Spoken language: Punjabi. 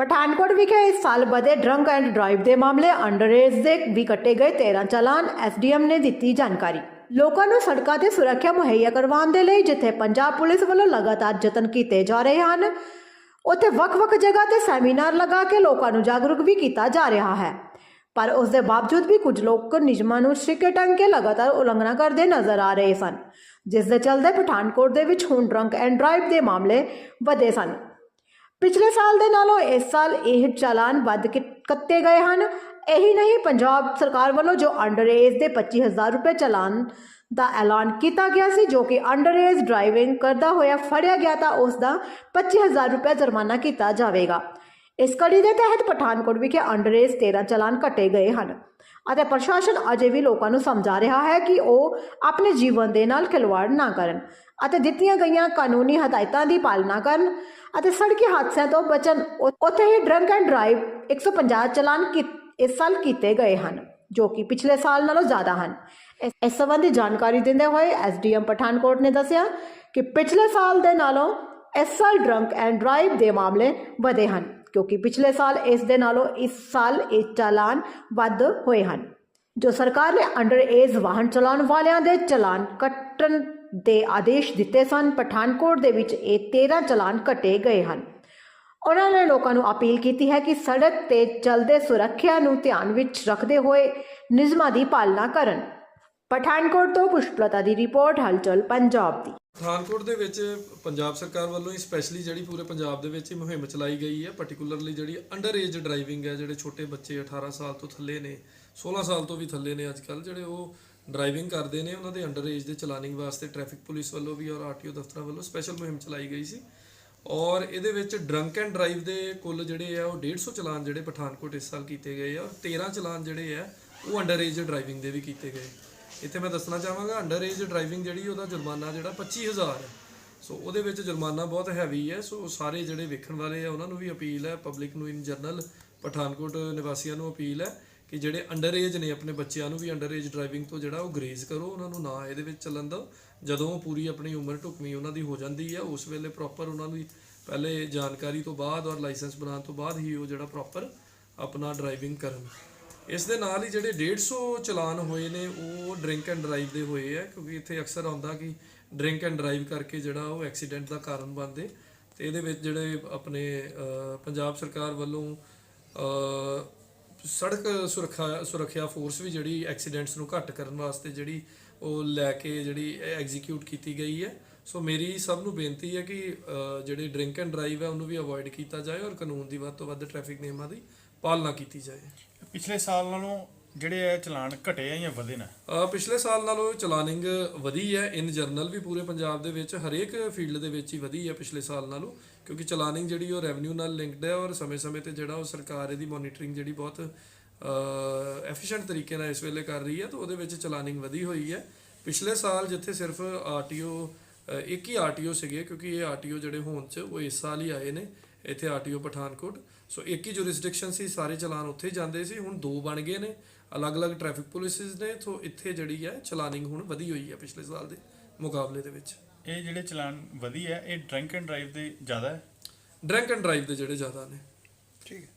ਪਠਾਨਕੋਟ ਵਿਖੇ ਇਸ ਸਾਲ ਵਧੇ ਡਰੰਕ ਐਂਡ ਡਰਾਈਵ ਦੇ ਮਾਮਲੇ ਅੰਡਰਏਜ ਦੇ ਵੀ ਕੱਟੇ ਗਏ 13 ਚਲਾਨ, ਐਸਡੀਐਮ ਨੇ ਦਿੱਤੀ ਜਾਣਕਾਰੀ। ਲੋਕਾਂ ਨੂੰ ਸੜਕਾਂ ਤੇ ਸੁਰੱਖਿਆ ਮੁਹੱਈਆ ਕਰਵਾਉਣ ਦੇ ਲਈ ਜਿੱਥੇ ਪੰਜਾਬ ਪੁਲਿਸ ਵੱਲੋਂ ਲਗਾਤਾਰ ਯਤਨ ਕੀਤੇ ਜਾ ਰਹੇ ਹਨ, ਉੱਥੇ ਵੱਖ-ਵੱਖ ਜਗ੍ਹਾ ਤੇ ਸੈਮੀਨਾਰ ਲਗਾ ਕੇ ਲੋਕਾਂ ਨੂੰ ਜਾਗਰੂਕ ਵੀ ਕੀਤਾ ਜਾ ਰਿਹਾ ਹੈ। ਪਰ ਉਸ ਦੇ ਬਾਵਜੂਦ ਵੀ ਕੁਝ ਲੋਕ ਨਿਯਮਾਂ ਨੂੰ ਸਿੱਕੇ ਟੰਗ ਕੇ ਲਗਾਤਾਰ ਉਲੰਘਣਾ ਕਰਦੇ ਨਜ਼ਰ ਆ ਰਹੇ ਸਨ, ਜਿਸ ਦੇ ਚੱਲਦੇ ਪਠਾਨਕੋਟ ਦੇ ਵਿੱਚ ਹੁਣ ਡਰੰਕ ਐਂਡ ਡਰਾਈਵ ਦੇ ਮਾਮਲੇ ਵਧੇ ਸਨ। ਪਿਛਲੇ ਸਾਲ ਦੇ ਨਾਲੋਂ ਇਸ ਸਾਲ ਇਹ ਚਾਲਾਨ ਵੱਧ ਕੇ ਕੱਤੇ ਗਏ ਹਨ। ਇਹੀ ਨਹੀਂ, ਪੰਜਾਬ ਸਰਕਾਰ ਵੱਲੋਂ ਜੋ ਅੰਡਰ ਏਜ ਦੇ 25000 ਰੁਪਏ ਚਲਾਨ ਦਾ ਐਲਾਨ ਕੀਤਾ ਗਿਆ ਸੀ, ਜੋ ਕਿ ਅੰਡਰ ਏਜ ਡਰਾਈਵਿੰਗ ਕਰਦਾ ਹੋਇਆ ਫੜਿਆ ਗਿਆ ਤਾਂ ਉਸ ਦਾ 25000 ਰੁਪਏ ਜੁਰਮਾਨਾ ਕੀਤਾ ਜਾਵੇਗਾ। ਇਸ ਕੜੀ ਦੇ ਤਹਿਤ ਪਠਾਨਕੋਟ ਵਿਖੇ ਅੰਡਰ ਏਜ 13 ਚਾਲਾਨ ਕੱਟੇ ਗਏ ਹਨ। ਅਤੇ ਪ੍ਰਸ਼ਾਸਨ ਅਜੇ ਵੀ ਲੋਕਾਂ ਨੂੰ ਸਮਝਾ ਰਿਹਾ ਹੈ ਕਿ ਉਹ ਆਪਣੇ ਜੀਵਨ ਦੇ ਨਾਲ ਖਿਲਵਾੜ ਨਾ ਕਰਨ ਅਤੇ ਦਿੱਤੀਆਂ ਗਈਆਂ ਕਾਨੂੰਨੀ ਹਦਾਇਤਾਂ ਦੀ ਪਾਲਣਾ ਕਰਨ ਅਤੇ ਸੜਕੀ ਹਾਦਸਿਆਂ ਤੋਂ ਬਚਣ ਉ- ਉੱਥੇ ਹੀ ਡਰੰਕ ਐਂਡ ਡਰਾਈਵ 150 ਚਲਾਨ ਕੀ- ਇਸ ਸਾਲ ਕੀਤੇ ਗਏ ਹਨ, ਜੋ ਕਿ ਪਿਛਲੇ ਸਾਲ ਨਾਲੋਂ ਜ਼ਿਆਦਾ ਹਨ। ਇਸ- ਇਸ ਸੰਬੰਧੀ ਜਾਣਕਾਰੀ ਦਿੰਦੇ ਹੋਏ ਐਸਡੀਐਮ ਪਠਾਨਕੋਟ ਨੇ ਦੱਸਿਆ ਕਿ ਪਿਛਲੇ ਸਾਲ ਦੇ ਨਾਲੋਂ ਇਸ ਸਾਲ ਡਰੰਕ ਐਂਡ ਡਰਾਈਵ ਦੇ ਮਾਮਲੇ ਵਧੇ ਹਨ। ਕਿਉਂਕਿ ਪਿਛਲੇ ਸਾਲ ਇਸ ਦੇ ਨਾਲੋਂ ਇਸ ਸਾਲ ਇਹ ਚਾਲਾਨ ਵੱਧ ਹੋਏ ਹਨ। ਜੋ ਸਰਕਾਰ ਨੇ ਅੰਡਰ ਏਜ ਵਾਹਨ ਚਲਾਉਣ ਵਾਲਿਆਂ ਦੇ ਚਲਾਨ ਕੱਟਣ ਦੇ ਆਦੇਸ਼ ਦਿੱਤੇ ਸਨ, ਪਠਾਨਕੋਟ ਦੇ ਵਿੱਚ ਇਹ 13 ਚਲਾਨ ਕੱਟੇ ਗਏ ਹਨ। ਉਹਨਾਂ ਨੇ ਲੋਕਾਂ ਨੂੰ ਅਪੀਲ ਕੀਤੀ ਹੈ ਕਿ ਸੜਕ ਤੇ ਚਲਦੇ ਸੁਰੱਖਿਆ ਨੂੰ ਧਿਆਨ ਵਿੱਚ ਰੱਖਦੇ ਹੋਏ ਨਿਯਮਾਂ ਦੀ ਪਾਲਣਾ ਕਰਨ। ਪਠਾਨਕੋਟ ਤੋਂ ਪੁਸ਼ਪਲਤਾ ਦੀ ਰਿਪੋਰਟ, ਹਲਚਲ ਪੰਜਾਬ ਦੀ। ਪਠਾਨਕੋਟ ਦੇ ਵਿੱਚ ਪੰਜਾਬ ਸਰਕਾਰ ਵੱਲੋਂ ਹੀ ਸਪੈਸ਼ਲੀ ਜਿਹੜੀ ਪੂਰੇ ਪੰਜਾਬ ਦੇ ਵਿੱਚ ਹੀ ਮੁਹਿੰਮ ਚਲਾਈ ਗਈ ਹੈ ਪਾਰਟਿਕੂਲਰਲੀ ਜਿਹੜੀ ਅੰਡਰ ਏਜ ਡਰਾਈਵਿੰਗ ਹੈ, ਜਿਹੜੇ ਛੋਟੇ ਬੱਚੇ 18 ਸਾਲ ਤੋਂ ਥੱਲੇ ਨੇ 16 ਸਾਲ ਤੋਂ ਵੀ ਥੱਲੇ ਨੇ ਅੱਜ ਕੱਲ ਜਿਹੜੇ ਉਹ ਡਰਾਈਵਿੰਗ ਕਰਦੇ ਨੇ, ਉਹਨਾਂ ਦੇ ਅੰਡਰ ਏਜ ਦੇ ਚਲਾਨਿੰਗ ਵਾਸਤੇ ਟ੍ਰੈਫਿਕ ਪੁਲਿਸ ਵੱਲੋਂ ਵੀ ਔਰ ਆਰਟੀਓ ਦਫ਼ਤਰਾਂ ਵੱਲੋਂ ਸਪੈਸ਼ਲ ਮੁਹਿੰਮ ਚਲਾਈ ਗਈ ਸੀ। ਔਰ ਇਹਦੇ ਵਿੱਚ ਡਰੰਕ ਐਂਡ ਡਰਾਈਵ ਦੇ ਕੁੱਲ ਜਿਹੜੇ ਆ, ਉਹ 150 ਚਲਾਨ ਜਿਹੜੇ ਪਠਾਨਕੋਟ ਇਸ ਸਾਲ ਕੀਤੇ ਗਏ ਆ, ਔਰ 13 ਚਲਾਨ ਜਿਹੜੇ ਆ, ਉਹ ਅੰਡਰ ਏਜ ਡਰਾਈਵਿੰਗ ਦੇ ਵੀ ਕੀਤੇ ਗਏ। ਇੱਥੇ ਮੈਂ ਦੱਸਣਾ ਚਾਹਾਂਗਾ ਅੰਡਰ ਏਜ ਡਰਾਈਵਿੰਗ ਜਿਹੜੀ ਉਹਦਾ ਜੁਰਮਾਨਾ ਜਿਹੜਾ 25000 ਹੈ ਸੋ ਉਹਦੇ ਵਿੱਚ ਜੁਰਮਾਨਾ ਬਹੁਤ ਹੈਵੀ ਹੈ। ਸੋ ਸਾਰੇ ਜਿਹੜੇ ਵੇਖਣ ਵਾਲੇ ਆ, ਉਹਨਾਂ ਨੂੰ ਵੀ ਅਪੀਲ ਹੈ ਪਬਲਿਕ ਨੂੰ ਇਨ ਜਨਰਲ ਪਠਾਨਕੋਟ ਨਿਵਾਸੀਆਂ ਨੂੰ ਅਪੀਲ ਹੈ ਕਿ ਜਿਹੜੇ ਅੰਡਰ ਏਜ ਨੇ, ਆਪਣੇ ਬੱਚਿਆਂ ਨੂੰ ਵੀ ਅੰਡਰ ਏਜ ਡਰਾਈਵਿੰਗ ਤੋਂ ਜਿਹੜਾ ਉਹ ਗਰੇਜ਼ ਕਰੋ, ਉਹਨਾਂ ਨੂੰ ਨਾ ਇਹਦੇ ਵਿੱਚ ਚੱਲਣ ਦਿਓ। ਜਦੋਂ ਪੂਰੀ ਆਪਣੀ ਉਮਰ ਢੁਕਵੀਂ ਉਹਨਾਂ ਦੀ ਹੋ ਜਾਂਦੀ ਹੈ, ਉਸ ਵੇਲੇ ਪ੍ਰੋਪਰ ਉਹਨਾਂ ਨੂੰ ਪਹਿਲੇ ਜਾਣਕਾਰੀ ਤੋਂ ਬਾਅਦ ਔਰ ਲਾਇਸੈਂਸ ਬਣਾਉਣ ਤੋਂ ਬਾਅਦ ਹੀ ਉਹ ਜਿਹੜਾ ਪ੍ਰੋਪਰ ਆਪਣਾ ਡਰਾਈਵਿੰਗ ਕਰਨ। ਇਸ ਦੇ ਨਾਲ ਹੀ ਜਿਹੜੇ 150 ਚਲਾਨ ਹੋਏ ਨੇ, ਉਹ ਡਰਿੰਕ ਐਂਡ ਡਰਾਈਵ ਦੇ ਹੋਏ ਆ, ਕਿਉਂਕਿ ਇੱਥੇ ਅਕਸਰ ਆਉਂਦਾ ਕਿ ਡਰਿੰਕ ਐਂਡ ਡਰਾਈਵ ਕਰਕੇ ਜਿਹੜਾ ਉਹ ਐਕਸੀਡੈਂਟ ਦਾ ਕਾਰਨ ਬਣਦੇ। ਤੇ ਇਹਦੇ ਵਿੱਚ ਜਿਹੜੇ ਆਪਣੇ ਪੰਜਾਬ ਸਰਕਾਰ ਵੱਲੋਂ ਸੜਕ ਸੁਰੱਖਿਆ ਸੁਰੱਖਿਆ ਫੋਰਸ ਵੀ ਜਿਹੜੀ ਐਕਸੀਡੈਂਟਸ ਨੂੰ ਘੱਟ ਕਰਨ ਵਾਸਤੇ ਜਿਹੜੀ ਉਹ ਲੈ ਕੇ ਜਿਹੜੀ ਐਗਜ਼ੀਕਿਊਟ ਕੀਤੀ ਗਈ ਹੈ। ਸੋ ਮੇਰੀ ਸਭ ਨੂੰ ਬੇਨਤੀ ਹੈ ਕਿ ਜਿਹੜੇ ਡਰਿੰਕ ਐਂਡ ਡਰਾਈਵ ਹੈ, ਉਹਨੂੰ ਵੀ ਅਵੋਇਡ ਕੀਤਾ ਜਾਏ ਔਰ ਕਾਨੂੰਨ ਦੀ ਵੱਧ ਤੋਂ ਵੱਧ ਟ੍ਰੈਫਿਕ ਨਿਯਮਾਂ ਦੀ ਪਾਲਣਾ ਕੀਤੀ ਜਾਏ। ਪਿਛਲੇ ਸਾਲ ਨਾਲੋਂ ਜਿਹੜੇ ਇਹ ਚਲਾਨ ਘਟੇ ਆ ਜਾਂ ਵਧੇ ਨੇ? ਅ, ਪਿਛਲੇ ਸਾਲ ਨਾਲੋਂ ਚਲਾਨਿੰਗ ਵਧੀ ਹੈ। ਇਨ ਜਰਨਲ ਵੀ ਪੂਰੇ ਪੰਜਾਬ ਦੇ ਵਿੱਚ ਹਰੇਕ ਫੀਲਡ ਦੇ ਵਿੱਚ ਹੀ ਵਧੀ ਹੈ ਪਿਛਲੇ ਸਾਲ ਨਾਲੋਂ ਕਿਉਂਕਿ ਚਲਾਨਿੰਗ ਜਿਹੜੀ ਉਹ ਰੈਵਨਿਊ ਨਾਲ ਲਿੰਕਡ ਹੈ ਔਰ ਸਮੇਂ-ਸਮੇਂ ਤੇ ਜਿਹੜਾ ਉਹ ਸਰਕਾਰ ਇਹਦੀ ਮੋਨੀਟਰਿੰਗ ਜਿਹੜੀ ਬਹੁਤ ਐਫੀਸ਼ੀਐਂਟ ਤਰੀਕੇ ਨਾਲ ਇਸ ਵੇਲੇ ਕਰ ਰਹੀ ਹੈ ਤਾਂ ਉਹਦੇ ਵਿੱਚ ਚਲਾਨਿੰਗ ਵਧੀ ਹੋਈ ਹੈ। ਪਿਛਲੇ ਸਾਲ ਜਿੱਥੇ ਸਿਰਫ ਆਰਟੀਓ ਇੱਕ ਹੀ ਆਰਟੀਓ ਸੀਗੇ ਕਿਉਂਕਿ ਇਹ ਆਰਟੀਓ ਜਿਹੜੇ ਹੋਣ ਚ ਉਹ ਇਸ ਸਾਲ ਹੀ ਆਏ ਨੇ। ਇੱਥੇ ਆਰਟੀਓ ਪਠਾਨਕੋਟ। ਸੋ ਇੱਕ ਹੀ ਜੁਰਿਸਡਿਕਸ਼ਨ ਸੀ ਸਾਰੇ ਚਲਾਨ ਉੱਥੇ ਹੀ ਜਾਂਦੇ ਸੀ ਹੁਣ ਦੋ ਬਣ ਗਏ ਨੇ। ਅਲੱਗ-ਅਲੱਗ ਟ੍ਰੈਫਿਕ ਪੁਲਿਸਿਸ ਨੇ ਸੋ ਇੱਥੇ ਜਿਹੜੀ ਹੈ ਚਲਾਨਿੰਗ ਹੁਣ ਵਧੀ ਹੋਈ ਹੈ ਪਿਛਲੇ ਸਾਲ ਦੇ ਮੁਕਾਬਲੇ ਦੇ ਵਿੱਚ। ਇਹ ਜਿਹੜੇ ਚਲਾਨ ਵਧੀ ਹੈ ਇਹ ਡਰਿੰਕ ਐਂਡ ਡਰਾਈਵ ਦੇ ਜ਼ਿਆਦਾ ਹੈ? ਡਰੰਕ ਐਂਡ ਡਰਾਈਵ ਦੇ ਜਿਹੜੇ ਜ਼ਿਆਦਾ ਨੇ। ਠੀਕ ਹੈ।